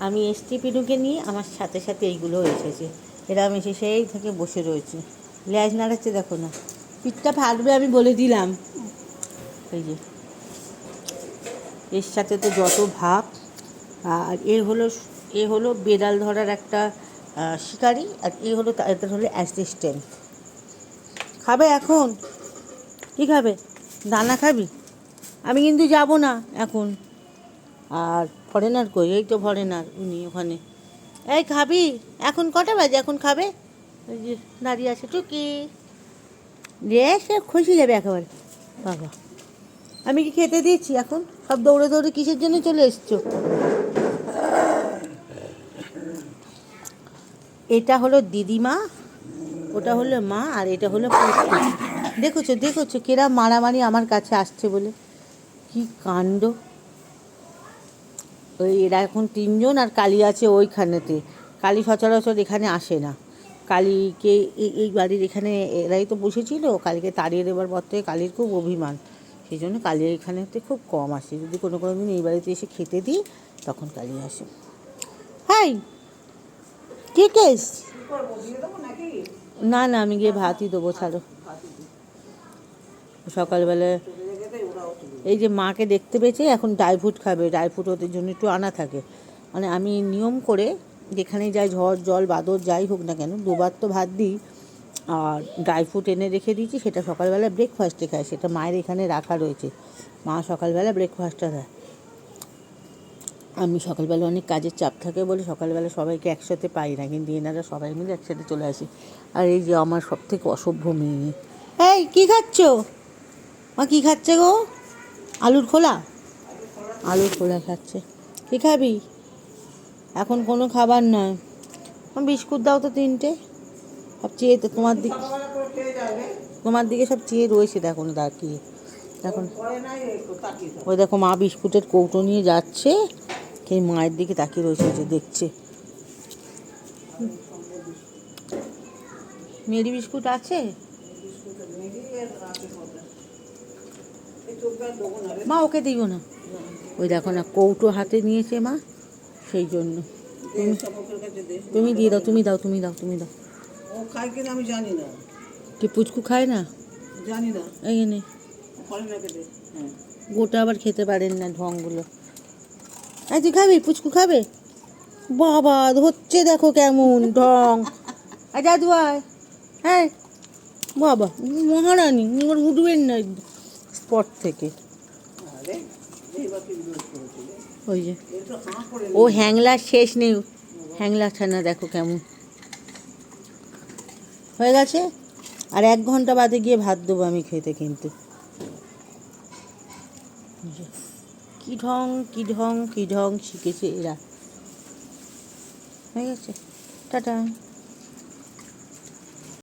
আমি এসটি পিডুকে নিয়ে, আমার সাথে সাথে এইগুলো এসেছে। এরম এসে সেই থেকে বসে রয়েছে। লেজ নাড়াচ্ছে, দেখো না। পিঠটা ফাটবে আমি বলে দিলাম। এই যে। এর সাথে তো যত ভাব। আর এ হলো এ হলো বেড়াল ধরার একটা শিকারি, আর এ হলো তাদের হলো অ্যাসিস্ট্যান্ট খাবে এখন? কী খাবে? দানা খাবি? আমি কিন্তু যাব না এখন। আর ফরেনার কই? এই তো ফরেনার উনি ওখানে। এই খাবি? এখন কটা বাজে? এখন খাবে? ওই যে দাঁড়িয়ে আছে টুকি। রে সে খুশি যাবে একেবারে। বাবা। আমি কি খেতে দিয়েছি এখন? সব দৌড়ে দৌড়ে কিসের জন্য চলে এসছো? এটা হলো দিদিমা, ওটা হলো মা, আর এটা হলো দেখেছ দেখেছ, কেরা মারামারি আমার কাছে আসছে বলে? কি কাণ্ড। ওই এরা এখন তিনজন আর কালী আছে ওইখানেতে। কালী সচরাচর এখানে আসে না। কালীকে এই বাড়ির এখানে এরাই তো বসেছিল, কালীকে তাড়িয়ে দেওয়ার পর থেকে কালীর খুব অভিমান। সেই জন্য কালী এখানেতে খুব কম আসে। যদি কোনো কোনো দিন এই বাড়িতে এসে খেতে দিই, তখন কালী আসে। হাই! কে আছে না না, আমি গিয়ে ভাতই দেবো, ছাড়ো। সকালবেলা এই যে মাকে দেখতে পেয়েছে, এখন ড্রাই ফ্রুট খাবে। ড্রাই ফ্রুট ওদের জন্য একটু আনা থাকে। মানে আমি নিয়ম করে যেখানে যাই, ঝড়, জল বাদর যাই হোক না কেন, দুবার তো ভাত দিই। আর ড্রাই ফ্রুট এনে রেখে দিয়েছি, সেটা সকালবেলা ব্রেকফাস্টে খায়। সেটা মায়ের এখানে রাখা রয়েছে। মা সকালবেলা ব্রেকফাস্টটা খায়। আমি সকালবেলা অনেক কাজের চাপ থাকে বলে সকালবেলা সবাইকে একসাথে পাই না, কিন্তু এনারা সবাই মিলে একসাথে চলে আসি। আর এই যে আমার সব থেকে অসভ্য মেয়ে। এই, কী খাচ্ছ? মা কী খাচ্ছে গো? আলুর খোলা? আলুর খোলা খাচ্ছে কী খাবি? এখন কোনো খাবার নয়। বিস্কুট দাও তো তিনটে। সব চেয়ে তো তোমার দিক তোমার দিকে সব চেয়ে রয়েছে দেখো না দেখো ওই দেখো মা বিস্কুটের কৌটো নিয়ে যাচ্ছে। সেই মায়ের দিকে তাকিয়ে রয়েছে, যে দেখছে। মেরি বিস্কুট আছে? মা ওকে দিব না। ওই দেখো না কৌটো হাতে নিয়েছে মা সেই জন্য। তুমি দিয়ে দাও তুমি দাও তুমি দাও তুমি দাও। ও খায় কিনা আমি জানি না। কি পুচকু খায় না? জানি না। এই নে হ্যাঁ। গোটা আবার খেতে পারেন না ঢংগুলো। এই তুই খাবি? পুচকু খাবে? বাবা হচ্ছে দেখো কেমন ঢং। আর দাদু আয়। হ্যাঁ বাবা মহারানী এবার উঠবেন না। স্পট থেকে। ওই যে। ও হ্যাংলার শেষ নেই। হ্যাংলা ছানা দেখো কেমন। হয়ে গেছে? আর এক ঘণ্টা বাদে গিয়ে ভাত দেবো আমি খেতে কিন্তু। কি ঢং কি ঢং কি ঢং শিখেছে এরা। হয়ে গেছে। টাটা।